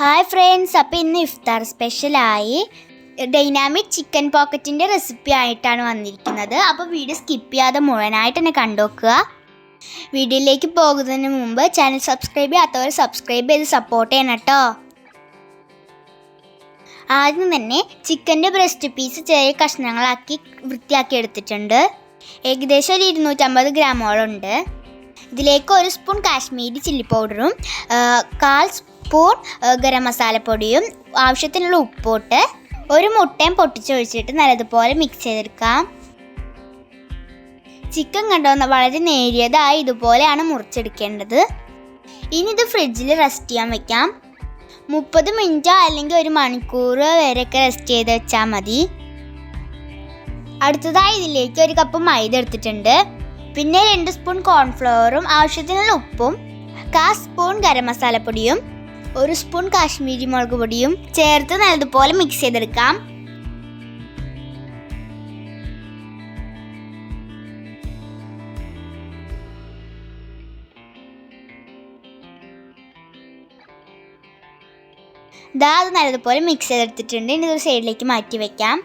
Hi friends അപ്പോൾ ഇന്ന് ഇഫ്താർ സ്പെഷ്യലായി ഡൈനാമിക് ചിക്കൻ പോക്കറ്റിന്റെ റെസിപ്പി ആയിട്ടാണ് വന്നിരിക്കുന്നത്. അപ്പോൾ വീഡിയോ സ്കിപ്പ് ചെയ്യാതെ മുഴുവനായിട്ട് തന്നെ കണ്ടുവെക്കുക വീഡിയോയിലേക്ക് പോകുന്നതിന് മുമ്പ് ചാനൽ സബ്സ്ക്രൈബ് ചെയ്യാത്തവർ സബ്സ്ക്രൈബ് ചെയ്ത് സപ്പോർട്ട് ചെയ്യണം കേട്ടോ. ആദ്യം തന്നെ ചിക്കന്റെ ബ്രസ്റ്റ് പീസ് ചെറിയ കഷ്ണങ്ങളാക്കി വൃത്തിയാക്കി എടുത്തിട്ടുണ്ട്. ഏകദേശം ഒരു ഇരുന്നൂറ്റമ്പത് ഗ്രാമോളം ഉണ്ട്. ഇതിലേക്ക് ഒരു സ്പൂൺ കാശ്മീരി ചില്ലി പൗഡറും കാൽ സ്പൂൺ ഗരം മസാലപ്പൊടിയും ആവശ്യത്തിനുള്ള ഉപ്പോട്ട് ഒരു മുട്ടയും പൊട്ടിച്ചൊഴിച്ചിട്ട് നല്ലതുപോലെ മിക്സ് ചെയ്തെടുക്കാം. ചിക്കൻ കണ്ടോ വളരെ നേരിയതായി ഇതുപോലെയാണ് മുറിച്ചെടുക്കേണ്ടത്. ഇനി ഇത് ഫ്രിഡ്ജിൽ റെസ്റ്റ് ചെയ്യാൻ വെക്കാം. മുപ്പത് മിനിറ്റോ അല്ലെങ്കിൽ ഒരു മണിക്കൂർ വരെയൊക്കെ റെസ്റ്റ് ചെയ്ത് വെച്ചാൽ മതി. അടുത്തതായി ഇതിലേക്ക് ഒരു കപ്പ് മൈദ എടുത്തിട്ടുണ്ട്. പിന്നെ രണ്ട് സ്പൂൺ കോൺഫ്ലവറും ആവശ്യത്തിനുള്ള ഉപ്പും കാ സ്പൂൺ ഗരം മസാലപ്പൊടിയും ഒരു സ്പൂൺ കാശ്മീരി മുളക് പൊടിയും ചേർത്ത് നല്ലതുപോലെ മിക്സ് ചെയ്തെടുക്കാം. ദാ അത് നല്ലതുപോലെ മിക്സ് ചെയ്തെടുത്തിട്ടുണ്ട്. ഇനി ഒരു സൈഡിലേക്ക് മാറ്റി വെക്കാം.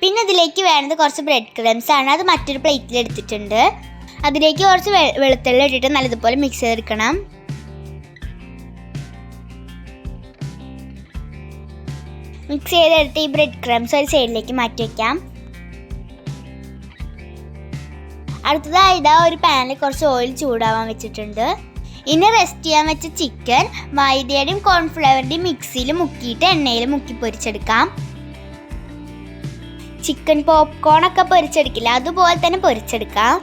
പിന്നെ ഇതിലേക്ക് വേണ്ടത് കുറച്ച് ബ്രെഡ് ക്രംസ് ആണ്. അത് മറ്റൊരു പ്ലേറ്റിൽ എടുത്തിട്ടുണ്ട്. അതിലേക്ക് കുറച്ച് വെളുത്തുള്ളി ഇട്ടിട്ട് നല്ലതുപോലെ മിക്സ് ചെയ്തെടുക്കണം. മിക്സ് ചെയ്തെടുത്ത് ഈ ബ്രെഡ് ക്രംസ് ഒരു സൈഡിലേക്ക് മാറ്റി വെക്കാം. അടുത്തതായി ഇതാ ഒരു പാനിൽ കുറച്ച് ഓയിൽ ചൂടാവാൻ വെച്ചിട്ടുണ്ട്. ഇനി റെസ്റ്റ് ചെയ്യാൻ വെച്ച ചിക്കൻ മൈദയുടെയും കോൺഫ്ലവറിന്റെയും മിക്സിയിൽ മുക്കിയിട്ട് എണ്ണയിൽ മുക്കി പൊരിച്ചെടുക്കാം. ചിക്കൻ പോപ്കോൺ ഒക്കെ പൊരിച്ചെടുക്കില്ല അതുപോലെ തന്നെ പൊരിച്ചെടുക്കാം.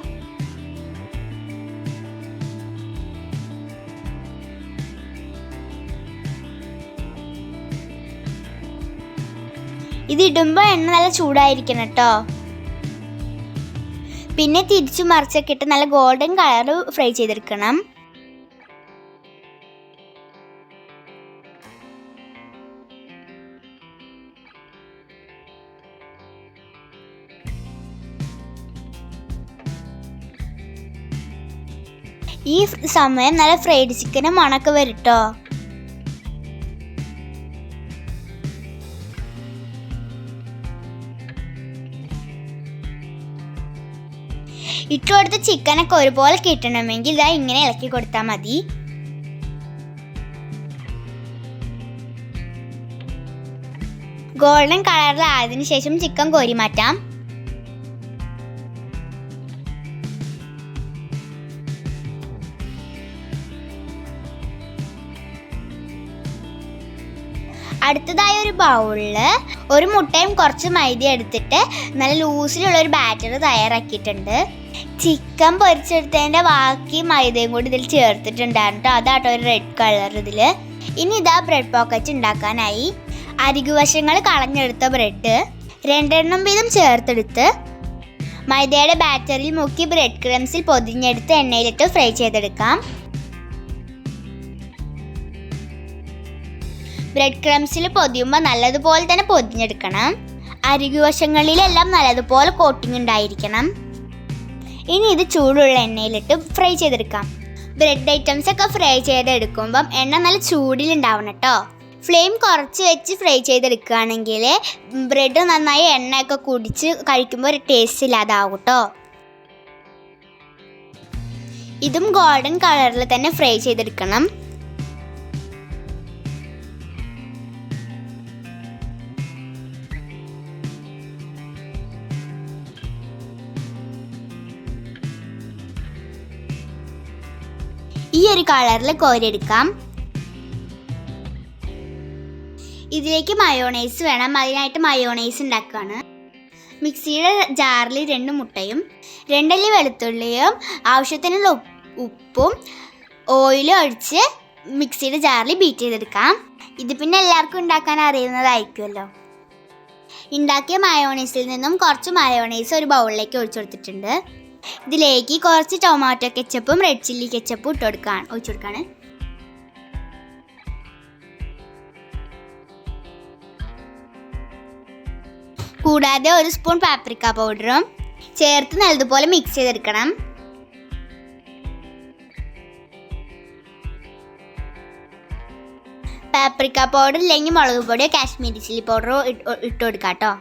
ഇത് ഇടുമ്പോൾ എണ്ണ നല്ല ചൂടായിരിക്കണം കേട്ടോ. പിന്നെ തിരിച്ചു മറിച്ചൊക്കെ ഇട്ട് നല്ല ഗോൾഡൻ കളർ ഫ്രൈ ചെയ്തെടുക്കണം. ഈ സമയം നല്ല ഫ്രൈഡ് ചിക്കനും മണക്ക് വരും ട്ടോ ഇട്ട് കൊടുത്ത ചിക്കനൊക്കെ ഒരുപോലെ കിട്ടണമെങ്കിൽ ഇതാ ഇങ്ങനെ ഇളക്കി കൊടുത്താൽ മതി. ഗോൾഡൻ കളറിലായതിനു ശേഷം ചിക്കൻ കോരി മാറ്റാം. അടുത്തതായി ഒരു ബൗളിൽ ഒരു മുട്ടയും കുറച്ച് മൈദ എടുത്തിട്ട് നല്ല ലൂസിലുള്ള ഒരു ബാറ്റർ തയ്യാറാക്കിയിട്ടുണ്ട്. ചിക്കൻ പൊരിച്ചെടുത്തതിന്റെ ബാക്കി മൈദയും കൂടി ഇതിൽ ചേർത്തിട്ടുണ്ടായിരുന്നു കേട്ടോ അതാട്ടോ ഒരു റെഡ് കളർ ഇതിൽ ഇനി ഇതാ ബ്രെഡ് പോക്കറ്റ് ഉണ്ടാക്കാനായി. അരികുവശങ്ങൾ കളഞ്ഞെടുത്ത ബ്രെഡ് രണ്ടെണ്ണം വീതം ചേർത്തെടുത്ത് മൈദയുടെ ബാറ്ററിൽ മുക്കി ബ്രെഡ് ക്രംസിൽ പൊതിഞ്ഞെടുത്ത് എണ്ണയിലിട്ട് ഫ്രൈ ചെയ്തെടുക്കാം. ബ്രെഡ് ക്രംസിൽ പൊതിയുമ്പോൾ നല്ലതുപോലെ തന്നെ പൊതിഞ്ഞെടുക്കണം. അരികുവശങ്ങളിലെല്ലാം നല്ലതുപോലെ കോട്ടിംഗ് ഉണ്ടായിരിക്കണം. ഇനി ഇത് ചൂടുള്ള എണ്ണയിലിട്ട് ഫ്രൈ ചെയ്തെടുക്കാം. ബ്രെഡ് ഐറ്റംസ് ഒക്കെ ഫ്രൈ ചെയ്തെടുക്കുമ്പം എണ്ണ നല്ല ചൂടിലുണ്ടാവണം കേട്ടോ ഫ്ലെയിം കുറച്ച് വെച്ച് ഫ്രൈ ചെയ്തെടുക്കുകയാണെങ്കിൽ ബ്രെഡ് നന്നായി എണ്ണയൊക്കെ കുടിച്ച് കഴിക്കുമ്പോൾ ഒരു ടേസ്റ്റ് ഇല്ലാതാവും കേട്ടോ ഇതും ഗോൾഡൻ കളറിൽ തന്നെ ഫ്രൈ ചെയ്തെടുക്കണം. ഈ ഒരു കളറിൽ കോരിയെടുക്കാം ഇതിലേക്ക് മയോണൈസ് വേണം. അതിനായിട്ട് മയോണൈസ് ഉണ്ടാക്കുകയാണ് മിക്സിയുടെ ജാറിൽ രണ്ട് മുട്ടയും രണ്ടല്ലി വെളുത്തുള്ളിയും ആവശ്യത്തിനുള്ള ഉപ്പും ഓയിലും ഒഴിച്ച് മിക്സിയുടെ ജാറിൽ ബീറ്റ് ചെയ്തെടുക്കാം. ഇത് പിന്നെ എല്ലാവർക്കും ഉണ്ടാക്കാൻ അറിയുന്നതായിരിക്കുമല്ലോ. ഉണ്ടാക്കിയ മയോണൈസിൽ നിന്നും കുറച്ച് മയോണൈസ് ഒരു ബൗളിലേക്ക് ഒഴിച്ചു കൊടുത്തിട്ടുണ്ട്. ഇതിലേക്ക് കുറച്ച് ടൊമാറ്റോ കെച്ചപ്പും റെഡ് ചില്ലി കെച്ചപ്പും ഇട്ട് കൊടുക്കാൻ ഒഴിച്ചു കൊടുക്കാണ്. കൂടാതെ ഒരു സ്പൂൺ പാപ്രിക്ക പൗഡറും ചേർത്ത് നല്ലതുപോലെ മിക്സ് ചെയ്തെടുക്കണം. പാപ്രിക്ക പൗഡർ ഇല്ലെങ്കിൽ മുളക് പൊടിയോ കാശ്മീരി ചില്ലി പൗഡറോ ഇട്ട് കൊടുക്കാം കേട്ടോ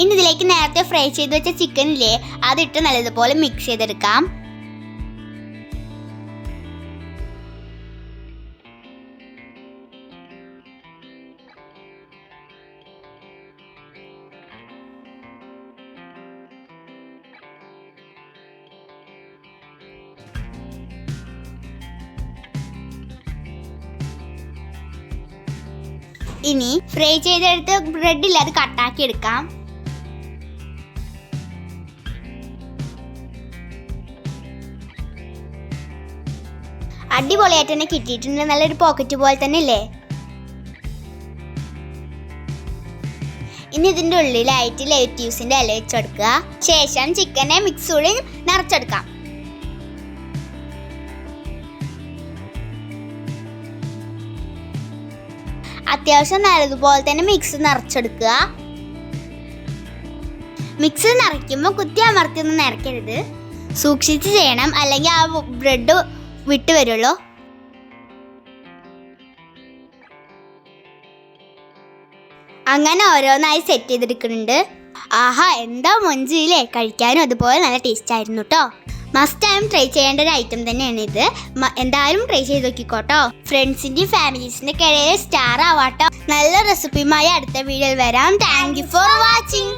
ഇനി ഇതിലേക്ക് നേരത്തെ ഫ്രൈ ചെയ്ത് വെച്ച ചിക്കൻ ഇല്ലേ അതിട്ട് നല്ലതുപോലെ മിക്സ് ചെയ്തെടുക്കാം. ഇനി ഫ്രൈ ചെയ്തെടുത്ത് ബ്രെഡിൽ അത് കട്ടാക്കി എടുക്കാം. അടിപൊളിയായിട്ട് തന്നെ കിട്ടിയിട്ടുണ്ട്. നല്ലൊരു പോക്കറ്റ് പോലെ തന്നെ അല്ലേ ഇനി ഇതിന്റെ ഉള്ളിലായിട്ട് ലേറ്റ്യൂസിന്റെ ഇല വെച്ചെടുക്കുക. ശേഷം ചിക്കനെ മിക്സൂടെ നിറച്ചെടുക്കാം. അത്യാവശ്യം നല്ലതുപോലെ തന്നെ മിക്സ് നിറച്ചെടുക്കുക. മിക്സ് നിറയ്ക്കുമ്പോൾ കുത്തി അമർത്തിയൊന്നും നിറയ്ക്കരുത് സൂക്ഷിച്ച് ചെയ്യണം. അല്ലെങ്കിൽ ആ ബ്രെഡ് വിട്ട് വരുള്ളൂ അങ്ങനെ ഓരോന്നായി സെറ്റ് ചെയ്തെടുക്കുന്നുണ്ട്. ആഹാ എന്താ മൊഞ്ചിയില്ലേ കഴിക്കാനും അതുപോലെ നല്ല ടേസ്റ്റ് ആയിരുന്നു കേട്ടോ മസ്റ്റ് ടൈം ട്രൈ ചെയ്യേണ്ട ഒരു ഐറ്റം തന്നെയാണ് ഇത് എന്തായാലും ട്രൈ ചെയ്ത് നോക്കിക്കോട്ടോ. ഫ്രണ്ട്സിന്റെയും ഫാമിലീസിന്റെ ഇടയിൽ സ്റ്റാർ ആവാട്ടോ. നല്ല റെസിപ്പിയുമായി അടുത്ത വീഡിയോയിൽ വരാം. Thank you for watching